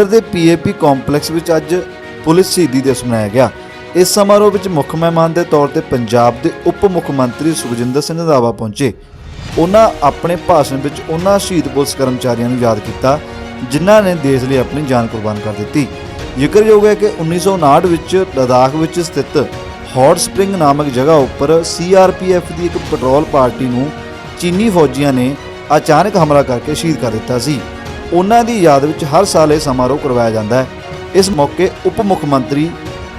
ਜਲੰਧਰ ਦੇ PAP complex ਵਿੱਚ ਅੱਜ ਪੁਲਿਸ ਸ਼ਹੀਦੀ ਦਿਵਸ ਮਨਾਇਆ ਗਿਆ। ਇਸ ਸਮਾਰੋਹ ਵਿੱਚ ਮੁੱਖ ਮਹਿਮਾਨ ਦੇ ਤੌਰ ਤੇ ਪੰਜਾਬ ਦੇ ਉਪ ਮੁੱਖ ਮੰਤਰੀ ਸੁਖਜਿੰਦਰ ਸਿੰਘ ਰੰਧਾਵਾ ਪਹੁੰਚੇ। ਉਹਨਾਂ ਆਪਣੇ ਭਾਸ਼ਣ ਵਿੱਚ ਉਹਨਾਂ ਸ਼ਹੀਦ ਪੁਲਿਸ ਕਰਮਚਾਰੀਆਂ ਨੂੰ ਯਾਦ ਕੀਤਾ, ਜਿਨ੍ਹਾਂ ਨੇ ਦੇਸ਼ ਲਈ ਆਪਣੀ ਜਾਨ ਕੁਰਬਾਨ ਕਰ ਦਿੱਤੀ। ਜ਼ਿਕਰਯੋਗ ਹੈ ਕਿ 1959 ਵਿੱਚ ਲਦਾਖ ਵਿੱਚ ਸਥਿਤ ਹੌਟ ਸਪ੍ਰਿੰਗ ਨਾਮਕ ਜਗ੍ਹਾ ਉੱਪਰ ਸੀਆਰਪੀਐਫ ਦੀ ਇੱਕ ਪੈਟਰੋਲ ਪਾਰਟੀ ਨੂੰ ਚੀਨੀ ਫੌਜੀਆਂ ਨੇ ਅਚਾਨਕ ਹਮਲਾ ਕਰਕੇ ਸ਼ਹੀਦ ਕਰ ਦਿੱਤਾ ਸੀ। ਉਹਨਾਂ ਦੀ ਯਾਦ ਵਿੱਚ ਹਰ ਸਾਲ ਇਹ ਸਮਾਰੋਹ ਕਰਵਾਇਆ ਜਾਂਦਾ ਹੈ। ਇਸ ਮੌਕੇ ਉਪ ਮੁੱਖ ਮੰਤਰੀ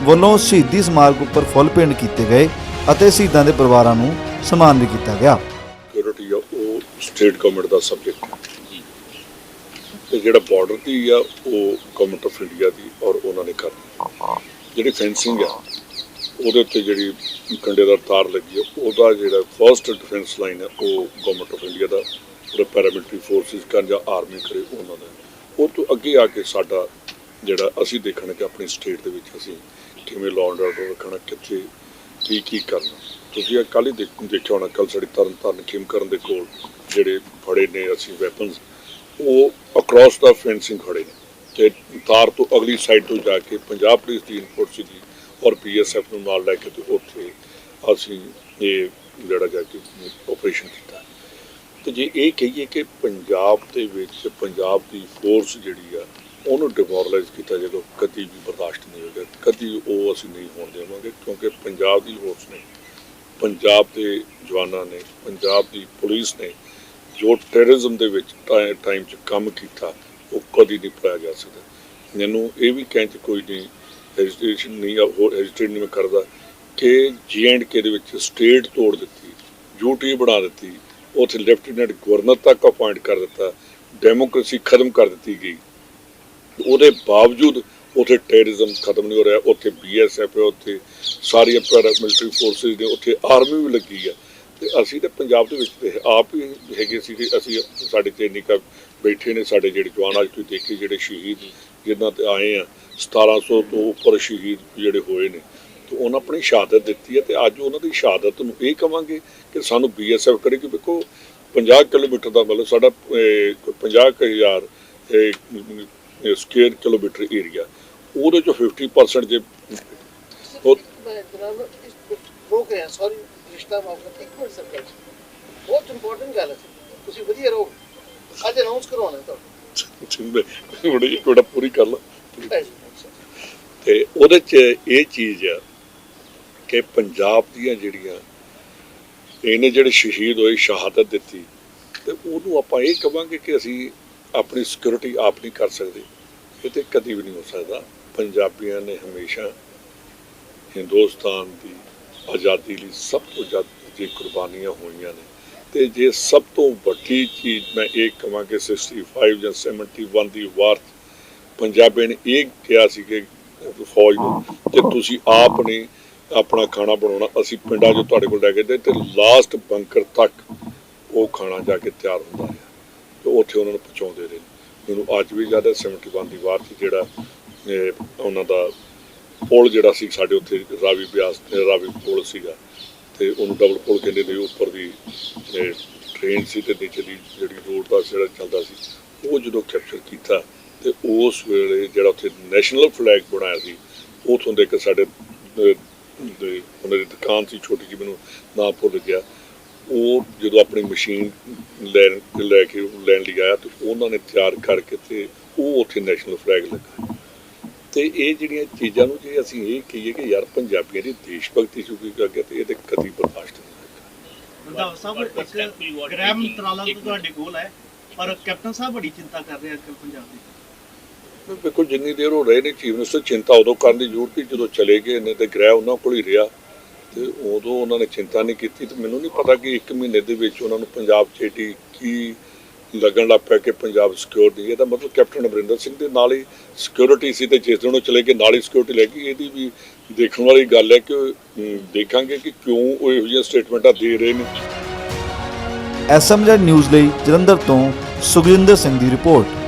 ਵੱਲੋਂ ਸ਼ਹੀਦੀ ਸਮਾਰਕ ਉੱਪਰ ਫੁੱਲ ਭੇਂਟ ਕੀਤੇ ਗਏ ਅਤੇ ਸ਼ਹੀਦਾਂ ਦੇ ਪਰਿਵਾਰਾਂ ਨੂੰ ਸਨਮਾਨ ਵੀ ਕੀਤਾ ਗਿਆ। ਸਿਕਿਉਰਿਟੀ ਆ, ਉਹ ਸਟੇਟ ਗਵਰਨਮੈਂਟ ਦਾ ਸਬਜੈਕਟ ਤੇ ਜਿਹੜਾ ਬਾਰਡਰ ਦੀ ਆ, ਉਹ ਗਵਰਨਮੈਂਟ ਆਫ ਇੰਡੀਆ ਦੀ ਔਰ ਉਹਨਾਂ ਨੇ ਕਰ ਜਿਹੜੀ ਫੈਂਸਿੰਗ ਆ, ਉਹਦੇ ਉੱਤੇ ਜਿਹੜੀ ਕੰਡੇਦਾਰ ਤਾਰ ਲੱਗੀ ਆ, ਉਹਦਾ ਜਿਹੜਾ ਫਰਸਟ ਡਿਫੈਂਸ ਲਾਈਨ ਹੈ ਉਹ ਗਵਰਨਮੈਂਟ ਆਫ ਇੰਡੀਆ ਦਾ ਪੈਰਾਮਿਲਟਰੀ ਫੋਰਸਿਸ ਕਰਨ ਜਾਂ ਆਰਮੀ ਕਰੇ, ਉਹਨਾਂ ਦਾ। ਉਹ ਤੋਂ ਅੱਗੇ ਆ ਕੇ ਸਾਡਾ ਜਿਹੜਾ ਅਸੀਂ ਦੇਖਣਾ ਕਿ ਆਪਣੀ ਸਟੇਟ ਦੇ ਵਿੱਚ, ਅਸੀਂ ਕਿਵੇਂ ਲਾਅ ਐਂਡ ਆਰਡਰ ਰੱਖਣਾ, ਕਿੱਥੇ, ਕੀ ਕੀ ਕਰਨਾ। ਤੁਸੀਂ ਇਹ ਕੱਲ੍ਹ ਹੀ ਦੇਖਿਆ ਹੋਣਾ ਕੱਲ ਸਾਡੀ ਤਰਨ ਤਾਰਨ ਖੇਮਕਰਨ ਦੇ ਕੋਲ ਜਿਹੜੇ ਫੜੇ ਨੇ ਅਸੀਂ ਵੈਪਨਸ ਉਹ ਅਕ੍ਰੋਸ ਦਾ ਫੈਂਸਿੰਗ ਖੜੇ ਨੇ। ਤੇ ਤਾਰ ਤੋਂ ਅਗਲੀ ਸਾਈਡ ਤੋਂ ਜਾ ਕੇ ਪੰਜਾਬ ਪੁਲਿਸ ਦੀ ਇਨਪੁਟ ਸੀਗੀ ਔਰ ਪੀਐਸਐਫ ਨੂੰ ਨਾਲ ਲੈ ਕੇ ਤੇ ਉੱਥੇ ਅਸੀਂ ਇਹ ਜਿਹੜਾ ਜਾ ਕੇ ਆਪਰੇਸ਼ਨ ਕੀਤਾ। ਤੇ ਜੇ ਇਹ ਕਹੀਏ ਕਿ ਪੰਜਾਬ ਦੇ ਵਿੱਚ, ਪੰਜਾਬ ਦੀ ਫੋਰਸ ਜਿਹੜੀ ਆ, ਉਹਨੂੰ ਡਿਮੋਰਲਾਈਜ਼ ਕੀਤਾ ਜਦੋਂ ਕਦੀ ਵੀ ਬਰਦਾਸ਼ਤ ਨਹੀਂ ਹੋਏਗਾ ਕਦੀ ਉਹ ਅਸੀਂ ਨਹੀਂ ਹੋਣ ਦੇਵਾਂਗੇ, ਕਿਉਂਕਿ ਪੰਜਾਬ ਦੀ ਫੋਰਸ ਨੇ, ਪੰਜਾਬ ਦੇ ਜਵਾਨਾਂ ਨੇ, ਪੰਜਾਬ ਦੀ ਪੁਲਿਸ ਨੇ ਜੋ ਟੈਰਰਿਜ਼ਮ ਦੇ ਵਿੱਚ ਟਾਈਮ 'ਚ ਕੰਮ ਕੀਤਾ, ਉਹ ਕਦੀ ਨਹੀਂ ਪਾਇਆ ਜਾ ਸਕਦਾ। ਮੈਨੂੰ ਇਹ ਵੀ ਕਹਿਣ 'ਚ ਕੋਈ ਨਹੀਂ ਹੈਜ਼ਿਟੇਸ਼ਨ ਨਹੀਂ ਆ, ਹੋਰ ਹੈਜ਼ਿਟੇਟ ਨਹੀਂ ਮੈਂ ਕਰਦਾ ਕਿ ਕੇ ਦੇ ਵਿੱਚ ਸਟੇਟ ਤੋੜ ਦਿੱਤੀ ਯੂਟੀ ਬਣਾ ਦਿੱਤੀ ਉੱਥੇ ਲੈਫਟੀਨੈਂਟ ਗਵਰਨਰ ਤੱਕ ਅਪਾਇੰਟ ਕਰ ਦਿੱਤਾ ਡੈਮੋਕ੍ਰੇਸੀ ਖਤਮ ਕਰ ਦਿੱਤੀ ਗਈ। ਉਹਦੇ ਬਾਵਜੂਦ ਉੱਥੇ ਟੈਰਰਿਜ਼ਮ ਖਤਮ ਨਹੀਂ ਹੋ ਰਿਹਾ, ਉੱਥੇ ਬੀਐਸਐਫ ਹੈ, ਉੱਥੇ ਸਾਰੀਆਂ ਪੈਰਾ ਮਿਲਟਰੀ ਫੋਰਸਿਸ ਨੇ, ਉੱਥੇ ਆਰਮੀ ਵੀ ਲੱਗੀ ਆ। ਤੇ ਅਸੀਂ ਤਾਂ ਪੰਜਾਬ ਦੇ ਵਿੱਚ ਤੇ ਆਪ ਹੀ ਹੈਗੇ ਸੀ ਕਿ ਅਸੀਂ ਸਾਡੇ ਤੇ ਨਿਕਾ ਬੈਠੇ ਨੇ, ਸਾਡੇ ਜਿਹੜੇ ਜਵਾਨ ਅੱਜ ਤੁਸੀਂ ਦੇਖੀ ਜਿਹੜੇ ਸ਼ਹੀਦ ਜਿਨ੍ਹਾਂ ਤੇ ਆਏ ਆ 1700 ਤੋਂ ਉੱਪਰ ਸ਼ਹੀਦ ਜਿਹੜੇ ਹੋਏ ਨੇ। ਉਹਨਾਂ ਆਪਣੀ ਸ਼ਹਾਦਤ ਦਿੱਤੀ ਹੈ ਤੇ ਅੱਜ ਉਹਨਾਂ ਦੀ ਸ਼ਹਾਦਤ ਨੂੰ ਇਹ ਕਵਾਂਗੇ ਕਿ ਸਾਨੂੰ ਬੀਐਸਐਫ ਕਰੇ ਕਿ ਵੇਖੋ 50 ਕਿਲੋਮੀਟਰ ਦਾ ਮਤਲਬ ਸਾਡਾ ਅਹ, 50000 ਸਕੁਅਰ ਕਿਲੋਮੀਟਰ ਏਰੀਆ ਉਹਦੇ ਚੋਂ 50% ਜੇ ਰੋਕ ਰਿਹਾ ਸੌਰੀ ਰਿਸ਼ਤਾ ਕਰ ਇੱਕ ਮਿੰਟ ਸਰਕਾਰ ਬਹੁਤ ਇੰਪੋਰਟੈਂਟ ਗੱਲ ਹੈ ਤੁਸੀਂ ਵਧੀਆ ਰਹੋ ਅੱਜ ਅਨਾਉਂਸ ਕਰਵਾਉਣਾ ਤੁਹਾਨੂੰ ਚਿੰਦੇ ਬੜੀ ਕੋੜਾ ਪੂਰੀ ਕਰ ਲਾ। ਤੇ ਉਹਦੇ ਚ ਇਹ ਚੀਜ਼ ਆ ਕਿ ਪੰਜਾਬ ਦੀਆਂ ਜਿਹੜੀਆਂ ਇਹਨੇ ਜਿਹੜੇ ਸ਼ਹੀਦ ਹੋਏ, ਸ਼ਹਾਦਤ ਦਿੱਤੀ, ਤੇ ਉਹਨੂੰ ਆਪਾਂ ਇਹ ਕਵਾਂਗੇ ਕਿ ਅਸੀਂ ਆਪਣੀ ਸਿਕਿਉਰਿਟੀ ਆਪ ਨਹੀਂ ਕਰ ਸਕਦੇ। ਇਹ ਤੇ ਕਦੀ ਵੀ ਨਹੀਂ ਹੋ ਸਕਦਾ। ਪੰਜਾਬੀਆਂ ਨੇ ਹਮੇਸ਼ਾ ਹਿੰਦੁਸਤਾਨ ਦੀ ਆਜ਼ਾਦੀ ਲਈ ਸਭ ਤੋਂ ਜ਼ਿਆਦਾ ਜੀ ਕੁਰਬਾਨੀਆਂ ਹੋਈਆਂ ਨੇ। ਤੇ ਜੇ ਸਭ ਤੋਂ ਵੱਡੀ ਚੀਜ਼ ਮੈਂ ਇਹ ਕਹਾਂ ਕਿ 65 ਜਾਂ 71 ਦੀ ਵਾਰ ਪੰਜਾਬੀਆਂ ਨੇ ਇਹ ਕਿਹਾ ਸੀ ਕਿ ਫੌਜ ਨੂੰ ਕਿ ਤੁਸੀਂ ਆਪ ਨੇ ਆਪਣਾ ਖਾਣਾ ਬਣਾਉਣਾ ਅਸੀਂ ਪਿੰਡਾਂ 'ਚੋਂ ਤੁਹਾਡੇ ਕੋਲ ਲੈ ਕੇ ਦੇ ਤੇ ਲਾਸਟ ਬੰਕਰ ਤੱਕ ਉਹ ਖਾਣਾ ਜਾ ਕੇ ਤਿਆਰ ਹੁੰਦਾ ਹੈ। ਤੇ ਉੱਥੇ ਉਹਨਾਂ ਨੂੰ ਪਹੁੰਚਾਉਂਦੇ ਰਹੇ। ਮੈਨੂੰ ਅੱਜ ਵੀ ਯਾਦ ਹੈ 71 ਦੀ ਵਾਰ 'ਚ ਜਿਹੜਾ ਉਹਨਾਂ ਦਾ ਪੁਲ ਜਿਹੜਾ ਸੀ, ਸਾਡੇ ਉੱਥੇ ਰਾਵੀ ਬਿਆਸ ਤੇ ਰਾਵੀ ਪੁਲ ਸੀਗਾ। ਤੇ ਉਹਨੂੰ ਡਬਲ ਪੁਲ ਕਹਿੰਦੇ ਨੇ ਉੱਪਰ ਦੀ ਟ੍ਰੇਨ ਸੀ ਤੇ ਨੀਚੇ ਦੀ ਜਿਹੜੀ ਰੋਡ ਦਾ ਜਿਹੜਾ ਚੱਲਦਾ ਸੀ, ਉਹ ਜਦੋਂ ਕੈਪਚਰ ਕੀਤਾ ਤੇ ਉਸ ਵੇਲੇ ਜਿਹੜਾ ਉੱਥੇ ਨੈਸ਼ਨਲ ਫਲੈਗ ਬਣਾਇਆ ਸੀ, ਉਥੋਂ ਦੇ ਇੱਕ ਸਾਡੇ ਦੇ ਉਹਨਾਂ ਦੀ ਦੁਕਾਨ ਸੀ ਛੋਟੀ ਜਿਹੀ ਮੈਨੂੰ ਨਾਂ ਭੁੱਲ ਗਿਆ। ਉਹ ਜਦੋਂ ਆਪਣੀ ਮਸ਼ੀਨ ਲੈਣ ਲੈ ਕੇ ਉਹ ਲੈਣ ਲਈ ਆਇਆ ਤੇ ਉਹਨਾਂ ਨੇ ਤਿਆਰ ਕਰਕੇ ਤੇ ਉਹ ਉੱਥੇ ਨੈਸ਼ਨਲ ਫਲੈਗ ਲੱਗਾ। ਤੇ ਇਹ ਜਿਹੜੀਆਂ ਚੀਜ਼ਾਂ ਨੂੰ ਜੇ ਅਸੀਂ ਇਹ ਕਹੀਏ ਕਿ ਯਾਰ ਪੰਜਾਬੀਆਂ ਦੀ ਦੇਸ਼ ਭਗਤੀ ਸ਼ੁਰੂ ਕਰ ਗਿਆ ਤੇ ਇਹ ਤੇ ਕਦੀ ਬਰਦਾਸ਼ਤ ਨਹੀਂ ਹੋਏਗਾ ਰੰਧਾਵਾ ਸਾਹਿਬ ਇੱਕ ਗ੍ਰਹਿ ਮੰਤਰਾਲਾ ਤਾਂ ਤੁਹਾਡੇ ਕੋਲ ਹੈ ਪਰ ਕੈਪਟਨ ਸਾਹਿਬ ਬੜੀ ਚਿੰਤਾ ਕਰ ਰਹੇ ਅੱਜਕੱਲ ਪੰਜਾਬ ਦੀ। ਦੇਖੋ ਜਿੰਨੀ ਦੇਰ ਉਹ ਰਹੇ ਨੇ ਚੀਫ ਮਿਨਿਸਟਰ ਚਿੰਤਾ ਉਦੋਂ ਕਰਨ ਦੀ ਜ਼ਰੂਰਤ ਸੀ, ਜਦੋਂ ਚਲੇ ਗਏ ਨੇ ਤੇ ਗ੍ਰਹਿ ਉਹਨਾਂ ਕੋਲ ਹੀ ਰਿਹਾ। ਤੇ ਉਦੋਂ ਉਹਨਾਂ ਨੇ ਚਿੰਤਾ ਨਹੀਂ ਕੀਤੀ, ਤੇ ਮੈਨੂੰ ਨਹੀਂ ਪਤਾ ਕਿ ਇੱਕ ਮਹੀਨੇ ਦੇ ਵਿੱਚ ਉਹਨਾਂ ਨੂੰ ਪੰਜਾਬ ਚੇਟੀ ਕੀ ਲੱਗਣ ਲੱਗ ਪਿਆ ਕਿ ਪੰਜਾਬ ਸਿਕਿਉਰ ਨਹੀਂ ਇਹਦਾ ਮਤਲਬ ਕੈਪਟਨ ਅਮਰਿੰਦਰ ਸਿੰਘ ਦੇ ਨਾਲ ਹੀ ਸਿਕਿਉਰਿਟੀ ਸੀ ਤੇ ਜਿਸ ਦਿਨ ਉਹ ਚਲੇ ਗਏ, ਨਾਲ ਹੀ ਸਿਕਿਉਰਿਟੀ ਲੈ ਗਈ। ਇਹਦੀ ਵੀ ਦੇਖਣ ਵਾਲੀ ਗੱਲ ਹੈ ਕਿ ਦੇਖਾਂਗੇ ਕਿ ਕਿਉਂ ਉਹ ਇਹੋ ਜਿਹੀਆਂ ਸਟੇਟਮੈਂਟਾਂ ਦੇ ਰਹੇ ਨੇ। ਐਸਐਮਜ਼ੈਡ ਨਿਊਜ਼ ਲਈ ਜਲੰਧਰ ਤੋਂ ਸੁਖਜਿੰਦਰ ਸਿੰਘ ਦੀ ਰਿਪੋਰਟ।